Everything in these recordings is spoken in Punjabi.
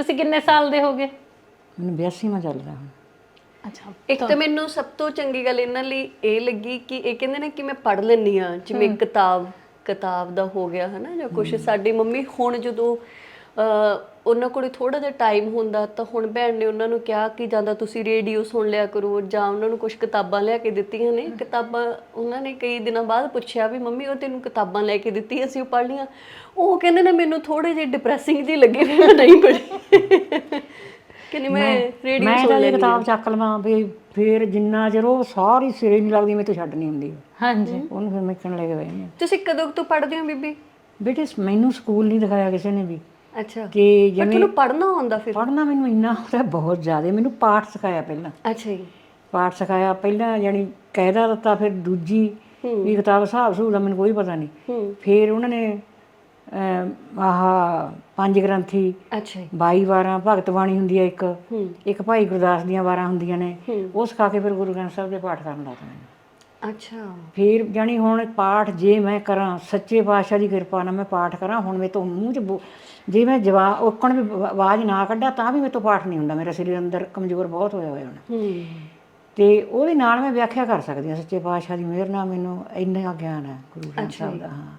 ਤੁਸੀਂ ਕਿੰਨੇ ਸਾਲ ਦੇ ਹੋਗੇ? ਮੈਨੂੰ 82 ਮਾ ਚੱਲਦਾ ਹੁਣ। ਅੱਛਾ ਇੱਕ ਤਾਂ ਮੈਨੂੰ ਸਭ ਤੋਂ ਚੰਗੀ ਗੱਲ ਇਹਨਾਂ ਲਈ ਇਹ ਲੱਗੀ ਕਿ ਇਹ ਕਹਿੰਦੇ ਨੇ ਕਿ ਮੈਂ ਪੜ੍ਹ ਲੈਂਦੀ ਆ ਜਿਵੇਂ ਕਿਤਾਬ ਕਿਤਾਬ ਦਾ ਹੋ ਗਿਆ ਹਨਾ ਜਾਂ ਕੁਝ ਸਾਡੀ ਮੰਮੀ ਹੁਣ ਜਦੋਂ ਅਹ, ਉਹਨਾਂ ਕੋਲੇ ਥੋੜਾ ਜਿਹਾ ਟਾਈਮ ਹੁੰਦਾ ਤਾਂ ਹੁਣ ਭੈਣ ਨੇ ਉਹਨਾਂ ਨੂੰ ਕਿਹਾ ਕਿ ਜਾਂ ਤਾਂ ਤੁਸੀਂ ਰੇਡੀਓ ਸੁਣ ਲਿਆ ਕਰੋ ਜਾਂ ਉਹਨਾਂ ਨੂੰ ਕੁਝ ਕਿਤਾਬਾਂ ਲਿਆ ਕੇ ਦਿੱਤੀਆਂ ਨੇ। ਕਿਤਾਬਾਂ ਉਹਨਾਂ ਨੇ ਕਈ ਦਿਨਾਂ ਬਾਅਦ ਪੁੱਛਿਆ ਵੀ ਮੰਮੀ ਉਹ ਤੈਨੂੰ ਕਿਤਾਬਾਂ ਲੈ ਕੇ ਦਿੱਤੀ ਅਸੀਂ ਉਹ ਪੜ੍ਹ ਲਈਆਂ। ਉਹ ਕਹਿੰਦੇ ਨੇ ਮੈਨੂੰ ਥੋੜੇ ਜਿਹੇ ਡਿਪਰੈਸਿੰਗ ਜੀ ਲੱਗੇ ਵੀ ਮੈਂ ਨਹੀਂ ਪੜ੍ਹੀ। ਕਿ ਮੈਂ ਰੇਡੀਓ ਮੈਂ ਸੁਣ ਲੈਂਦੀ ਕਿਤਾਬ ਚੱਕ ਲਵਾਂ ਵੀ ਫੇਰ ਜਿੰਨਾ ਚਿਰ ਉਹ ਸਾਰੀ ਸਿਰੇ ਨਹੀਂ ਲੱਗਦੀ ਮੈਂ ਤੋਂ ਛੱਡ ਨਹੀਂ ਹੁੰਦੀ। ਹਾਂਜੀ। ਉਹਨੂੰ ਫਿਰ ਮਿੱਕਣ ਲੈ ਕੇ ਜਾਂਦੀ ਹਾਂ। ਤੁਸੀਂ ਕਦੋਂ ਤੋਂ ਪੜ੍ਹਦੇ ਹੋ ਬੀਬੀ? ਬੇਟੇ ਮੈਨੂੰ ਸਕੂਲ ਨਹੀਂ ਦਿਖਾਇਆ ਕਿਸੇ ਨੇ ਵੀ। ਅੱਛਾ। ਤੇ ਪਰ ਜਿਵੇਂ ਤੁਹਾਨੂੰ ਪੜ੍ਹਨਾ ਆਉਂਦਾ ਫਿਰ? ਪੜ੍ਹਨਾ ਮੈਨੂੰ ਇੰਨਾ ਹੁੰਦਾ ਬਹੁਤ ਜ਼ਿਆਦਾ। ਮੈਨੂੰ ਪਾਠ ਸਿਖਾਇਆ ਪਹਿਲਾਂ। ਅੱਛਾ ਜੀ। ਪਾਠ ਸਿਖਾਇਆ ਪਹਿਲਾਂ ਯਾਨੀ ਕਾਇਦਾ ਦਿੱਤਾ ਫਿਰ ਦੂਜੀ ਵੀ ਕਿਤਾਬ ਹਿਸਾਬ ਸੂਬ ਦਾ ਮੈਨੂੰ ਕੋਈ ਪਤਾ ਨਹੀਂ। ਫਿਰ ਉਹਨਾਂ ਨੇ ਅਮ, ਆਹ ਪੰਜ ਗ੍ਰੰਥੀ ਅੱਛਾ ਜੀ। 22 ਵਾਰਾਂ ਭਗਤ ਬਾਣੀ ਹੁੰਦੀ ਹੈ ਇੱਕ। ਇੱਕ ਭਾਈ ਗੁਰਦਾਸ ਦੀਆਂ ਵਾਰਾਂ ਹੁੰਦੀਆਂ ਨੇ। ਉਹ ਸਿਖਾ ਕੇ ਫਿਰ ਗੁਰੂ ਗ੍ਰੰਥ ਸਾਹਿਬ ਦੇ ਪਾਠ ਕਰਨ ਲੱਗ ਪਏ। ਅੱਛਾ। ਫਿਰ ਜਾਣੀ ਹੁਣ ਪਾਠ ਜੇ ਮੈਂ ਕਰਾਂ ਸੱਚੇ ਪਾਤਸ਼ਾਹ ਦੀ ਕਿਰਪਾ ਨਾਲ ਮੈਂ ਪਾਠ ਕਰਾਂ ਹੁਣ ਮੇਰੇ ਤੋਂ ਮੂੰਹ 'ਚ ਬੋ- ਜੇ ਮੈਂ ਜਵਾਬ ਓਕਣ ਵੀ ਬ- ਆਵਾਜ਼ ਨਾ ਕੱਢਾਂ ਤਾਂ ਵੀ ਮੇਰੇ ਤੋਂ ਪਾਠ ਨਹੀਂ ਹੁੰਦਾ। ਮੇਰਾ ਸਰੀਰ ਅੰਦਰ ਕਮਜ਼ੋਰ ਬਹੁਤ ਹੋਇਆ ਹੋਇਆ ਹੁਣ। ਹੂੰ। ਤੇ ਉਹਦੇ ਨਾਲ ਮੈਂ ਵਿਆਖਿਆ ਕਰ ਸਕਦੀ ਹਾਂ ਸੱਚੇ ਪਾਤਸ਼ਾਹ ਦੀ ਮਿਹਰ ਨਾਲ ਮੈਨੂੰ ਇੰਨਾ ਗਿਆਨ ਹੈ ਗੁਰੂ ਗ੍ਰੰਥ ਸਾਹਿਬ ਦਾ ਹਾਂ।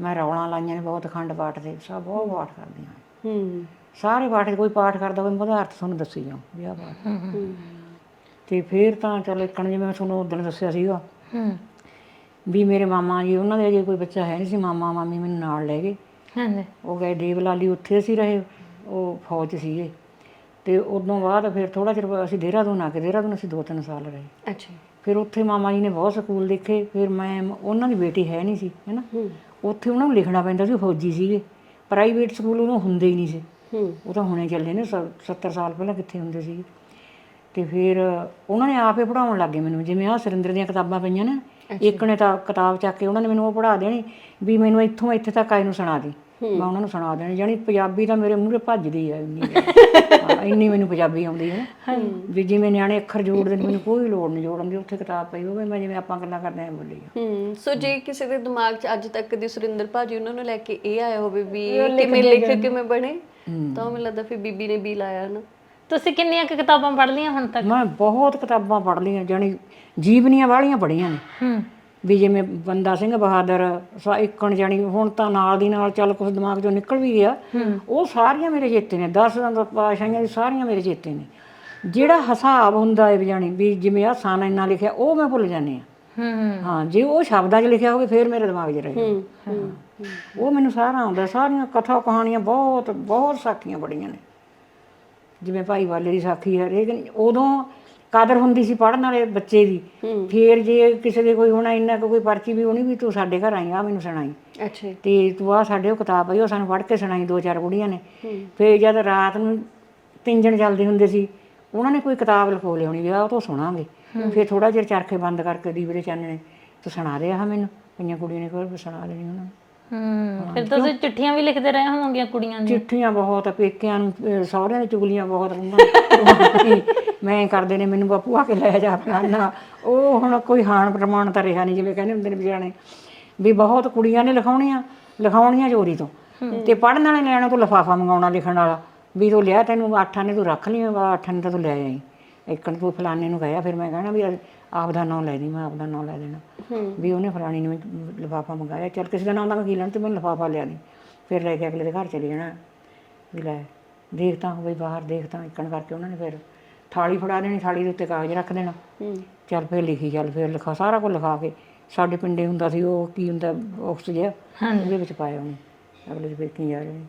ਮੈਂ ਰੌਲਾਂ ਲਾਈਆਂ ਨੇ ਬਹੁਤ ਅਖੰਡ ਪਾਠ ਦੇ ਸਭ ਬਹੁਤ ਪਾਠ ਕਰਦੀ ਹਾਂ। ਹੂੰ। ਸਾਰੇ ਪਾਠ ਕੋਈ ਪਾਠ ਕਰਦਾ ਹੋਵੇ ਮੈਂ ਉਹਦਾ ਅਰਥ ਤੁਹਾਨੂੰ ਦੱਸੀ ਜਾਉਂ ਵੀ ਆਹ ਪਾਠ ਤੇ ਫਿਰ ਤਾਂ ਚਲੋ ਇੱਕਣ ਜਿਵੇਂ ਮੈਂ ਤੁਹਾਨੂੰ ਉਦੋਂ ਦੱਸਿਆ ਸੀਗਾ ਹੂੰ। ਵੀ ਮੇਰੇ ਮਾਮਾ ਜੀ ਉਹਨਾਂ ਦੇ ਅਜੇ ਕੋਈ ਬੱਚਾ ਹੈ ਨਹੀਂ ਸੀ ਮਾਮਾ ਮਾਮੀ ਮੈਨੂੰ ਨਾਲ ਲੈ ਗਏ। ਹਾਂਜੀ। ਉਹ ਗਏ ਦੇਵਲਾਲੀ ਉੱਥੇ ਅਸੀਂ ਰਹੇ ਉਹ ਫੌਜ 'ਚ ਸੀਗੇ। ਤੇ ਉਦੋਂ ਬਾਅਦ ਫਿਰ ਥੋੜਾ ਚਿਰ ਅਸੀਂ ਦੇਹਰਾਦੂਨ ਆ ਕੇ ਦੇਹਰਾਦੂਨ ਅਸੀਂ ਦੋ ਤਿੰਨ ਸਾਲ ਰਹੇ। ਅੱਛਾ। ਫਿਰ ਉੱਥੇ ਮਾਮਾ ਜੀ ਨੇ ਬਹੁਤ ਸਕੂਲ ਦੇਖੇ ਫਿਰ ਮੈਂ ਉਹਨਾਂ ਦੀ ਬੇਟੀ ਹੈ ਨਹੀਂ ਸੀ ਹੈਨਾ ਉੱਥੇ ਉਹਨਾਂ ਨੂੰ ਲਿਖਣਾ ਪੈਂਦਾ ਸੀ ਫੌਜੀ ਸੀਗੇ। ਪ੍ਰਾਈਵੇਟ ਸਕੂਲ ਉਦੋਂ ਹੁੰਦੇ ਹੀ ਨਹੀਂ ਸੀ। ਹੂੰ। ਉਹ ਤਾਂ ਹੁਣੇ ਚੱਲੇ ਨੇ 70 ਸਾਲ ਪਹਿਲਾਂ ਕਿੱਥੇ ਹੁੰਦੇ ਸੀ ਤੇ ਫਿਰ ਉਹਨਾਂ ਨੇ ਆਪੇ ਪੜਾਉਣ ਲੱਗੇ ਮੈਨੂੰ। ਜਿਵੇਂ ਆਹ ਸੁਰਿੰਦਰ ਦੀਆਂ ਕਿਤਾਬਾਂ ਪਈਆਂ ਨੇ ਇੱਕ ਨੇ ਤਾਂ ਕਿਤਾਬ ਚੱਕ ਕੇ ਉਹਨਾਂ ਨੇ ਮੈਨੂੰ ਉਹ ਪੜਾ ਦੇਣੀ ਵੀ ਮੈਨੂੰ ਇੱਥੋਂ ਇੱਥੇ ਤੱਕ ਆਏ ਨੂੰ ਸੁਣਾ ਦੇ। ਮੈਂ ਉਹਨਾਂ ਨੂੰ ਸੁਣਾ ਦੇਣੀ ਜਾਣੀ ਪੰਜਾਬੀ ਤਾਂ ਮੇਰੇ ਮੂਹਰੇ ਭੱਜਦੀ ਆ ਇੰਨੀ ਇੰਨੀ ਮੈਨੂੰ ਪੰਜਾਬੀ ਆਉਂਦੀ ਹੈ। ਵੀ ਜਿਵੇਂ ਨਿਆਣੇ ਅੱਖਰ ਜੋੜਦੇ ਨੇ ਮੈਨੂੰ ਕੋਈ ਲੋੜ ਨਹੀਂ ਜੋੜਨ ਦੀ ਉੱਥੇ ਕਿਤਾਬ ਪਈ ਹੋਵੇ ਮੈਂ ਜਿਵੇਂ ਆਪਾਂ ਗੱਲਾਂ ਕਰਦੇ ਆਂ ਬੋਲੀ ਆ। ਹੂੰ ਸੋ ਜੇ ਕਿਸੇ ਦੇ ਦਿਮਾਗ 'ਚ ਅੱਜ ਤੱਕ ਦੀ ਸੁਰਿੰਦਰ ਭਾਜੀ ਉਹਨਾਂ ਨੂੰ ਲੈ ਕੇ ਇਹ ਆਇਆ ਹੋਵੇ ਵੀ ਕਿਵੇਂ ਲਿਖ ਕਿਵੇਂ ਬਣੇ ਤਾਂ ਮੈਨੂੰ ਲੱਗਦਾ ਫਿਰ ਬੀਬੀ ਨੇ ਵੀ ਲਾਇਆ ਨਾ। ਤੁਸੀਂ ਕਿੰਨੀਆਂ ਕੁ ਕਿਤਾਬਾਂ ਪੜ੍ਹ ਲਈਆਂ ਹੁਣ ਤੱਕ? ਮੈਂ ਬਹੁਤ ਕਿਤਾਬਾਂ ਪੜ੍ਹ ਲਈਆਂ ਜਾਣੀ ਜੀਵਨੀਆਂ ਵਾਲੀਆਂ ਪੜ੍ਹੀਆਂ ਨੇ। ਹੂੰ। ਵੀ ਜਿਵੇਂ ਬੰਦਾ ਸਿੰਘ ਬਹਾਦਰ ਸਾ ਇੱਕਣ ਜਾਣੀ ਹੁਣ ਤਾਂ ਨਾਲ ਦੀ ਨਾਲ ਚੱਲ ਕੁਝ ਦਿਮਾਗ ਚੋਂ ਨਿਕਲ ਵੀ ਗਿਆ। ਉਹ ਸਾਰੀਆਂ ਮੇਰੇ ਚੇਤੇ ਨੇ 10 ਪਾਸ਼ਾਈਆਂ ਦੀ ਸਾਰੀਆਂ ਮੇਰੇ ਚੇਤੇ ਨੇ। ਜਿਹੜਾ ਹਿਸਾਬ ਹੁੰਦਾ ਹੈ ਵੀ ਜਾਣੀ ਵੀ ਜਿਵੇਂ ਆ ਸਾਨਾ ਇੰਨਾ ਲਿਖਿਆ ਉਹ ਮੈਂ ਭੁੱਲ ਜਾਂਦੀ ਹਾਂ। ਹੂੰ ਹਾਂ। ਜੇ ਉਹ ਸ਼ਬਦਾਂ 'ਚ ਲਿਖਿਆ ਹੋਵੇ ਫਿਰ ਮੇਰੇ ਦਿਮਾਗ 'ਚ ਰਹੇ ਹੂੰ ਹੂੰ ਉਹ ਮੈਨੂੰ ਸਾਰਾ ਆਉਂਦਾ ਸਾਰੀਆਂ ਕਥਾ ਕਹਾਣੀਆਂ ਬਹੁਤ ਬਹੁਤ ਸਾਖੀਆਂ ਬੜੀਆਂ ਨੇ। ਜਿਵੇਂ ਭਾਈ ਵਾਲੇ ਦੀ ਸਾਖੀ ਹੈ ਨੇ- ਉਦੋਂ ਕਦਰ ਹੁੰਦੀ ਸੀ ਪੜਨ ਵਾਲੇ ਬੱਚੇ ਦੀ। ਫੇਰ ਜੇ ਕਿਸੇ ਦੇ ਕੋਈ ਹੋਣਾ ਇੰਨਾ ਕੋਈ ਪਰਚੀ ਵੀ ਹੋਣੀ ਵੀ ਤੂੰ ਸਾਡੇ ਘਰ ਆਈ ਆ ਮੈਨੂੰ ਸੁਣਾਈ। ਅੱਛਾ ਤੇ ਤੂੰ ਆ ਸਾਡੇ ਉਹ ਕਿਤਾਬ ਆਈ ਉਹ ਸਾਨੂੰ ਪੜ੍ਹ ਕੇ ਸੁਣਾਈ ਦੋ ਚਾਰ ਕੁੜੀਆਂ ਨੇ। ਫੇਰ ਜਦ ਰਾਤ ਨੂੰ ਤਿੰਨ ਜਣ ਚੱਲਦੇ ਹੁੰਦੇ ਸੀ ਉਹਨਾਂ ਨੇ ਕੋਈ ਕਿਤਾਬ ਲਿਖੋ ਲਿਆਉਣੀ ਵੀ ਆ ਉਹ ਤੋਂ ਸੁਣਾਂਗੇ। ਫੇਰ ਥੋੜਾ ਜਿਹਾ ਚਰਖੇ ਬੰਦ ਕਰਕੇ ਦੀਵੇ ਦੇ ਚਾਨਣੇ ਤੂੰ ਸੁਣਾ ਆ ਮੈਨੂੰ। ਕਈਆਂ ਕੁੜੀਆਂ ਨੇ ਕੋਈ ਸੁਣਾ ਦੇਣੀ ਉਹਨਾਂ ਨੂੰ। ਹੂੰ। ਫਿਰ ਤੁਸੀਂ ਚਿੱਠੀਆਂ ਵੀ ਲਿਖਦੇ ਰਹੇ ਹੋਵੋਗੇ ਕੁੜੀਆਂ ਦੀਆਂ? ਚਿੱਠੀਆਂ ਬਹੁਤ ਪੇਕਿਆਂ ਨੂੰ ਅਹ ਸਹੁਰਿਆਂ ਦੀ ਚੁਗਲੀਆਂ ਬਹੁਤ ਰੰਗਾਂ ਮੈਂ ਕਰਦੇ ਨੇ ਮੈਨੂੰ ਬਾਪੂ ਆ ਕੇ ਲੈ ਜਾ ਫਲਾਨਾ। ਉਹ ਹੁਣ ਕੋਈ ਹਾਨ ਪ੍ਰਮਾਣ ਤਾਂ ਰਿਹਾ ਨਹੀਂ ਜਿਵੇਂ ਕਹਿੰਦੇ ਹੁੰਦੇ ਨੇ ਵਿਚਾਰੇ। ਵੀ ਬਹੁਤ ਕੁੜੀਆਂ ਨੇ ਲਿਖਾਉਣੀਆਂ ਲਿਖਾਉਣੀਆਂ ਚੋਰੀ ਤੋਂ। ਤੇ ਪੜਨ ਵਾਲੇ ਲੈਣਾ ਤੋਂ ਲਫਾਫਾ ਮੰਗਾਉਣਾ ਲਿਖਣ ਵਾਲਾ। ਵੀ ਤੂੰ ਲਿਆ ਤੈਨੂੰ ਅੱਠਾਂ ਨੇ ਤੂੰ ਰੱਖ ਲਈ ਅੱਠਾਂ ਨੇ ਤਾਂ ਤੂੰ ਲੈ ਆਈ। ਇੱਕਣ ਤੂੰ ਫਲਾਣੇ ਨੂੰ ਗਿਆ ਫਿਰ ਮੈਂ ਕਹਿਣਾ ਵੀ ਆਪ ਦਾ ਨਾਂ ਲੈ ਦੀ ਮੈਂ ਆਪ ਦਾ ਨਾਂ ਲੈ ਦੇਣਾ। ਵੀ ਉਹਨੇ ਫਲਾਣੀ ਨੂੰ ਲਫਾਫਾ ਮੰਗਾਇਆ। ਚੱਲ ਕਿਸੇ ਦਾ ਨਾਂ ਦਾ ਕੀ ਲੈਣ ਤੇ ਮੈਨੂੰ ਲਫਾਫਾ ਲਿਆ ਦੀ। ਫਿਰ ਲੈ ਕੇ ਅਗਲੇ ਦੇ ਘਰ ਚਲੇ ਜਾਣਾ। ਵੀ ਲੈ ਦੇਖਤਾ ਹੋਵੇ ਬਾਹਰ ਦੇਖਤਾ ਇੱਕਣ ਕਰਕੇ ਉਹਨਾਂ ਨੇ ਫਿਰ ਥਾਲੀ ਫੜਾ ਦੇਣੀ ਥਾਲੀ ਦੇ ਉੱਤੇ ਕਾਗਜ਼ ਰੱਖ ਦੇਣਾ। ਚੱਲ ਫਿਰ ਲਿਖੀ ਚੱਲ ਫਿਰ ਲਿਖਾ ਸਾਰਾ ਕੁਝ ਲਿਖਾ ਕੇ ਸਾਡੇ ਪਿੰਡੇ ਹੁੰਦਾ ਸੀ ਉਹ ਕੀ ਹੁੰਦਾ ਬਾਕਸ ਜਿਹਾ ਉਹਦੇ ਵਿੱਚ ਪਾਇਆ ਉਹਨੇ। ਅਗਲੇ ਦੇ ਫਿਰ ਕੀ ਆ ਰਹੇ